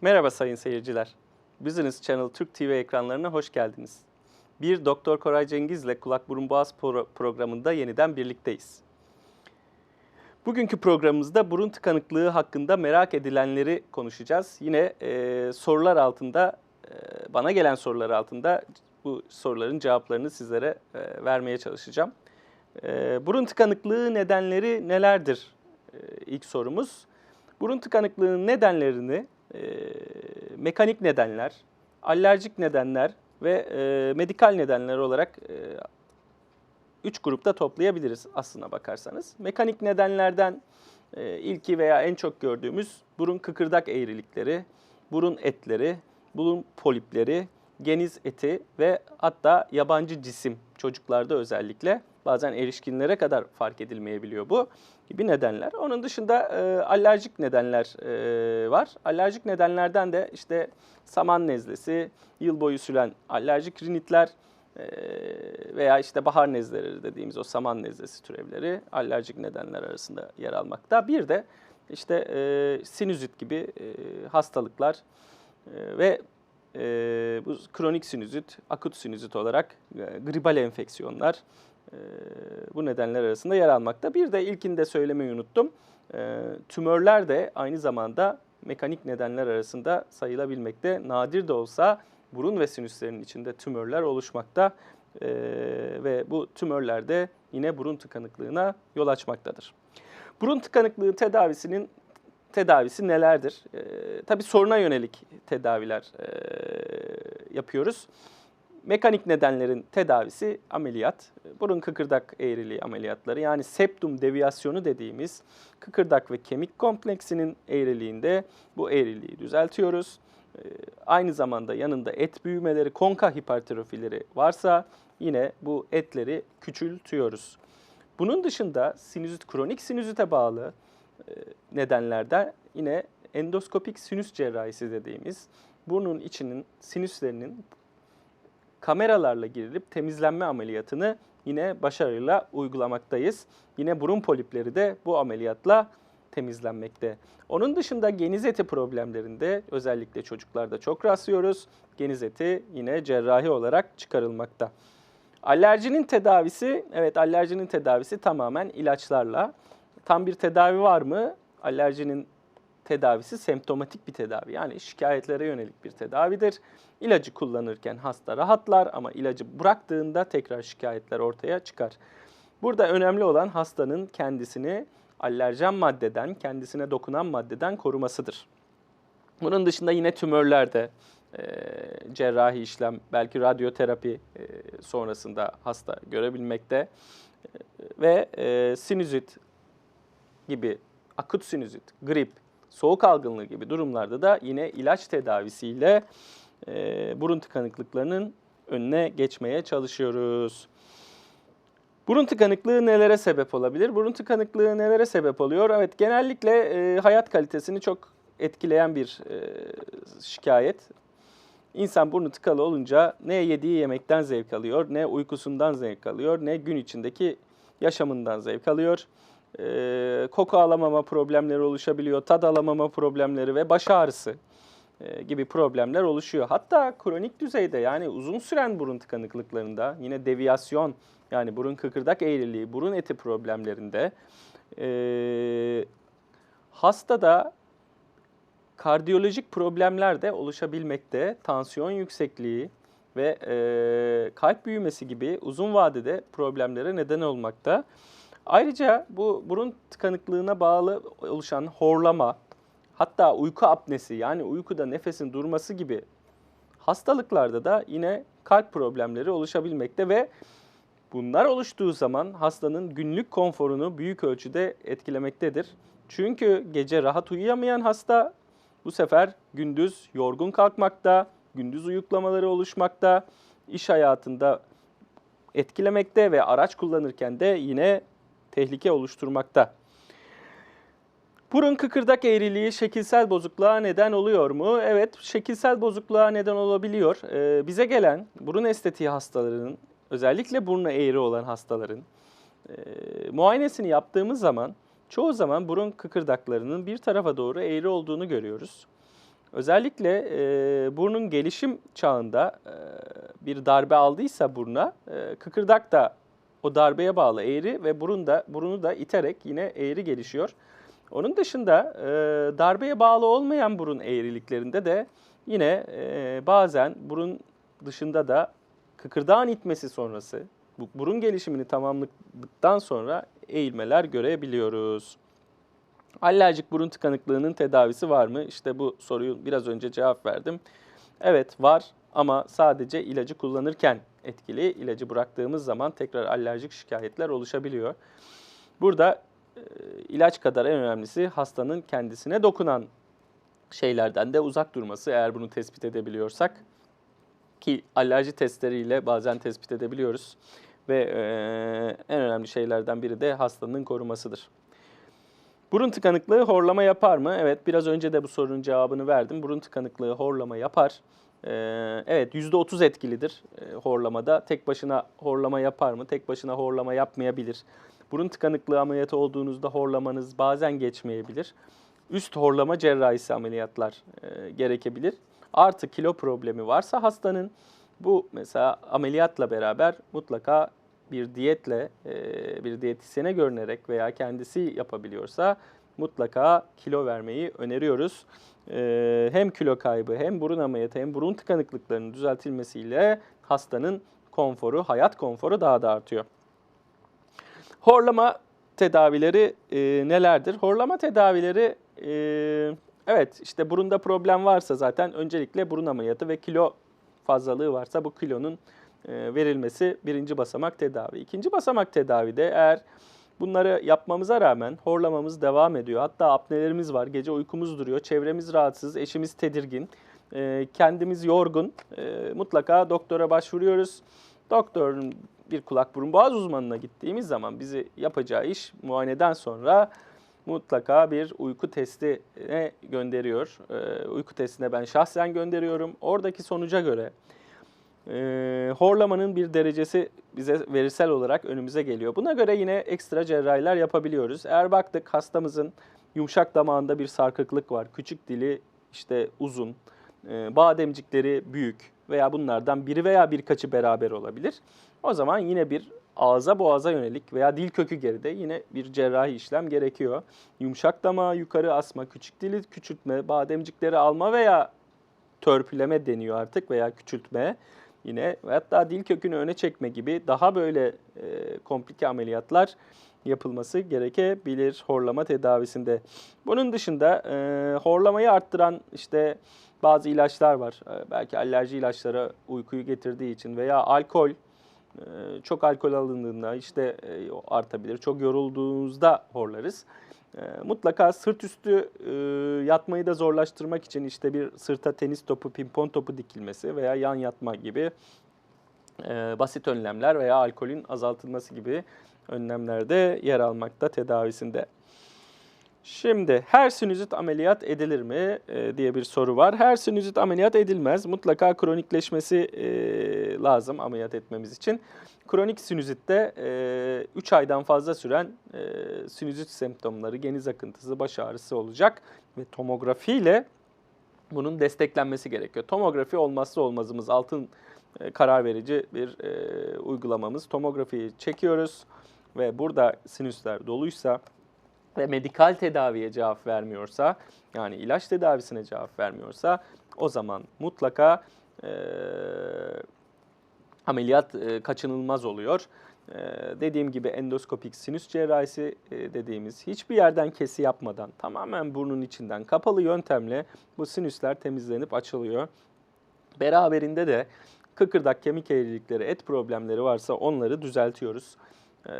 Merhaba sayın seyirciler. Business Channel Türk TV ekranlarına hoş geldiniz. Bir Doktor Koray Cengiz'le Kulak Burun Boğaz pro- programında yeniden birlikteyiz. Bugünkü programımızda burun tıkanıklığı hakkında merak edilenleri konuşacağız. Yine e, sorular altında, e, bana gelen sorular altında bu soruların cevaplarını sizlere e, vermeye çalışacağım. E, burun tıkanıklığı nedenleri nelerdir? E, ilk sorumuz. Burun tıkanıklığının nedenlerini e, mekanik nedenler, alerjik nedenler ve e, medikal nedenler olarak e, üç grupta toplayabiliriz aslına bakarsanız. Mekanik nedenlerden e, ilki veya en çok gördüğümüz burun kıkırdak eğrilikleri, burun etleri, burun polipleri, geniz eti ve hatta yabancı cisim çocuklarda özellikle bazen erişkinlere kadar fark edilmeyebiliyor bu gibi nedenler. Onun dışında e, alerjik nedenler e, var. Alerjik nedenlerden de işte saman nezlesi, yıl boyu süren alerjik rinitler e, veya işte bahar nezleleri dediğimiz o saman nezlesi türevleri alerjik nedenler arasında yer almakta. Bir de işte e, sinüzit gibi e, hastalıklar e, ve e, bu kronik sinüzit, akut sinüzit olarak e, gribal enfeksiyonlar bu nedenler arasında yer almakta. Bir de ilkinde söylemeyi unuttum. E, tümörler de aynı zamanda mekanik nedenler arasında sayılabilmekte. Nadir de olsa burun ve sinüslerin içinde tümörler oluşmakta e, ve bu tümörler de yine burun tıkanıklığına yol açmaktadır. Burun tıkanıklığı tedavisinin tedavisi nelerdir? E, tabii soruna yönelik tedaviler e, yapıyoruz. Mekanik nedenlerin tedavisi ameliyat, burun kıkırdak eğriliği ameliyatları yani septum deviasyonu dediğimiz kıkırdak ve kemik kompleksinin eğriliğinde bu eğriliği düzeltiyoruz. Ee, Aynı zamanda yanında et büyümeleri, konka hipertrofileri varsa yine bu etleri küçültüyoruz. Bunun dışında sinüzit, kronik sinüzite bağlı e, nedenlerden yine endoskopik sinüs cerrahisi dediğimiz burnun içinin sinüslerinin kameralarla girilip temizlenme ameliyatını yine başarıyla uygulamaktayız. Yine burun polipleri de bu ameliyatla temizlenmekte. Onun dışında geniz eti problemlerinde özellikle çocuklarda çok rastlıyoruz. Geniz eti yine cerrahi olarak çıkarılmakta. Alerjinin tedavisi, evet alerjinin tedavisi tamamen ilaçlarla. Tam bir tedavi var mı? Alerjinin tedavisi semptomatik bir tedavi. Yani şikayetlere yönelik bir tedavidir. İlacı kullanırken hasta rahatlar ama ilacı bıraktığında tekrar şikayetler ortaya çıkar. Burada önemli olan hastanın kendisini alerjen maddeden, kendisine dokunan maddeden korumasıdır. Bunun dışında yine tümörlerde e, cerrahi işlem, belki radyoterapi e, sonrasında hasta görebilmekte ve e, sinüzit gibi akut sinüzit, grip, soğuk algınlığı gibi durumlarda da yine ilaç tedavisiyle e, burun tıkanıklıklarının önüne geçmeye çalışıyoruz. Burun tıkanıklığı nelere sebep olabilir? Burun tıkanıklığı nelere sebep oluyor? Evet genellikle e, hayat kalitesini çok etkileyen bir e, şikayet. İnsan burnu tıkalı olunca ne yediği yemekten zevk alıyor, ne uykusundan zevk alıyor, ne gün içindeki yaşamından zevk alıyor. E, koku alamama problemleri oluşabiliyor, tad alamama problemleri ve baş ağrısı e, gibi problemler oluşuyor. Hatta kronik düzeyde yani uzun süren burun tıkanıklıklarında yine deviyasyon yani burun kıkırdak eğriliği, burun eti problemlerinde e, hastada kardiyolojik problemler de oluşabilmekte. Tansiyon yüksekliği ve e, kalp büyümesi gibi uzun vadede problemlere neden olmakta. Ayrıca bu burun tıkanıklığına bağlı oluşan horlama, hatta uyku apnesi yani uykuda nefesin durması gibi hastalıklarda da yine kalp problemleri oluşabilmekte ve bunlar oluştuğu zaman hastanın günlük konforunu büyük ölçüde etkilemektedir. Çünkü gece rahat uyuyamayan hasta bu sefer gündüz yorgun kalkmakta, gündüz uyuklamaları oluşmakta, iş hayatında etkilemekte ve araç kullanırken de yine tehlike oluşturmakta. Burun kıkırdak eğriliği şekilsel bozukluğa neden oluyor mu? Evet, şekilsel bozukluğa neden olabiliyor. Ee, bize gelen burun estetiği hastalarının, özellikle burnu eğri olan hastaların e, muayenesini yaptığımız zaman çoğu zaman burun kıkırdaklarının bir tarafa doğru eğri olduğunu görüyoruz. Özellikle e, burnun gelişim çağında e, bir darbe aldıysa buruna, e, kıkırdak da o darbeye bağlı eğri ve burun da burunu da iterek yine eğri gelişiyor. Onun dışında e, darbeye bağlı olmayan burun eğriliklerinde de yine e, bazen burun dışında da kıkırdağın itmesi sonrası, bu burun gelişimini tamamladıktan sonra eğilmeler görebiliyoruz. Alerjik burun tıkanıklığının tedavisi var mı? İşte bu soruyu biraz önce cevap verdim. Evet var ama sadece ilacı kullanırken etkili. İlacı bıraktığımız zaman tekrar alerjik şikayetler oluşabiliyor. Burada e, ilaç kadar en önemlisi hastanın kendisine dokunan şeylerden de uzak durması eğer bunu tespit edebiliyorsak ki alerji testleriyle bazen tespit edebiliyoruz ve e, en önemli şeylerden biri de hastanın korumasıdır. Burun tıkanıklığı horlama yapar mı? Evet biraz önce de bu sorunun cevabını verdim. Burun tıkanıklığı horlama yapar. Ee, evet %30 etkilidir e, horlamada. Tek başına horlama yapar mı? Tek başına horlama yapmayabilir. Burun tıkanıklığı ameliyatı olduğunuzda horlamanız bazen geçmeyebilir. Üst horlama cerrahisi ameliyatlar e, gerekebilir. Artı kilo problemi varsa hastanın bu mesela ameliyatla beraber mutlaka bir diyetle, e, bir diyetisyene görünerek veya kendisi yapabiliyorsa mutlaka kilo vermeyi öneriyoruz. E, hem kilo kaybı hem burun ameliyatı hem burun tıkanıklıklarının düzeltilmesiyle hastanın konforu, hayat konforu daha da artıyor. Horlama tedavileri e, nelerdir? Horlama tedavileri e, evet işte burunda problem varsa zaten öncelikle burun ameliyatı ve kilo fazlalığı varsa bu kilonun e, verilmesi birinci basamak tedavi. İkinci basamak tedavide eğer bunları yapmamıza rağmen horlamamız devam ediyor. Hatta apnelerimiz var, gece uykumuz duruyor, çevremiz rahatsız, eşimiz tedirgin, e, kendimiz yorgun. E, mutlaka doktora başvuruyoruz. Doktorun bir kulak burun boğaz uzmanına gittiğimiz zaman bizi yapacağı iş muayeneden sonra mutlaka bir uyku testine gönderiyor. Uyku testine ben şahsen gönderiyorum. Oradaki sonuca göre e, horlamanın bir derecesi bize verisel olarak önümüze geliyor. Buna göre yine ekstra cerrahiler yapabiliyoruz. Eğer baktık hastamızın yumuşak damağında bir sarkıklık var, küçük dili işte uzun, e, bademcikleri büyük veya bunlardan biri veya birkaçı beraber olabilir. O zaman yine bir ağza boğaza yönelik veya dil kökü geride yine bir cerrahi işlem gerekiyor. Yumuşak damağı yukarı asma, küçük dili küçültme, bademcikleri alma veya törpüleme deniyor artık veya küçültme yine hatta dil kökünü öne çekme gibi daha böyle e, komplike ameliyatlar yapılması gerekebilir horlama tedavisinde. Bunun dışında e, horlamayı arttıran işte bazı ilaçlar var. E, belki alerji ilaçları uykuyu getirdiği için veya alkol e, çok alkol alındığında işte e, artabilir. Çok yorulduğunuzda horlarız. E, mutlaka sırt üstü e, yatmayı da zorlaştırmak için işte bir sırta tenis topu, pimpon topu dikilmesi veya yan yatma gibi e, basit önlemler veya alkolün azaltılması gibi önlemlerde yer almakta tedavisinde. Şimdi her sinüzit ameliyat edilir mi e, diye bir soru var. Her sinüzit ameliyat edilmez. Mutlaka kronikleşmesi e, lazım ameliyat etmemiz için. Kronik sinüzitte 3 e, aydan fazla süren e, sinüzit semptomları, geniz akıntısı, baş ağrısı olacak ve tomografiyle bunun desteklenmesi gerekiyor. Tomografi olmazsa olmazımız, altın e, karar verici bir e, uygulamamız. Tomografiyi çekiyoruz ve burada sinüsler doluysa ve medikal tedaviye cevap vermiyorsa, yani ilaç tedavisine cevap vermiyorsa o zaman mutlaka e, ameliyat e, kaçınılmaz oluyor. E, dediğim gibi endoskopik sinüs cerrahisi e, dediğimiz hiçbir yerden kesi yapmadan tamamen burnun içinden kapalı yöntemle bu sinüsler temizlenip açılıyor. Beraberinde de kıkırdak kemik eğrilikleri, et problemleri varsa onları düzeltiyoruz. E,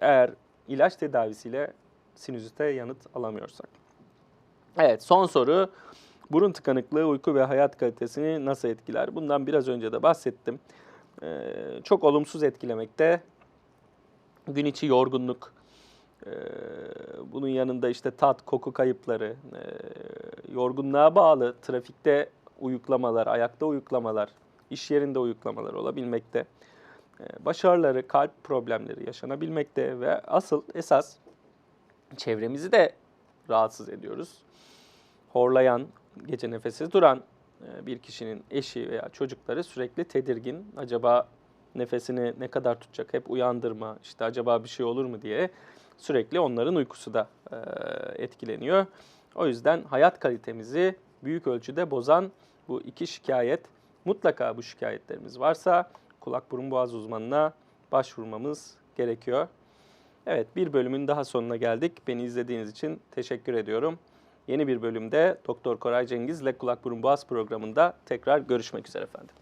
eğer ilaç tedavisiyle sinüzite yanıt alamıyorsak. Evet son soru. Burun tıkanıklığı uyku ve hayat kalitesini nasıl etkiler? Bundan biraz önce de bahsettim. Ee, çok olumsuz etkilemekte. Gün içi yorgunluk, ee, bunun yanında işte tat, koku kayıpları, e, yorgunluğa bağlı trafikte uyuklamalar, ayakta uyuklamalar, iş yerinde uyuklamalar olabilmekte. Ee, baş ağrıları, kalp problemleri yaşanabilmekte ve asıl esas çevremizi de rahatsız ediyoruz. Horlayan, gece nefessiz duran bir kişinin eşi veya çocukları sürekli tedirgin. Acaba nefesini ne kadar tutacak? Hep uyandırma, işte acaba bir şey olur mu diye sürekli onların uykusu da e, etkileniyor. O yüzden hayat kalitemizi büyük ölçüde bozan bu iki şikayet mutlaka bu şikayetlerimiz varsa kulak burun boğaz uzmanına başvurmamız gerekiyor. Evet bir bölümün daha sonuna geldik. Beni izlediğiniz için teşekkür ediyorum. Yeni bir bölümde Doktor Koray Cengiz'le Kulak Burun Boğaz programında tekrar görüşmek üzere efendim.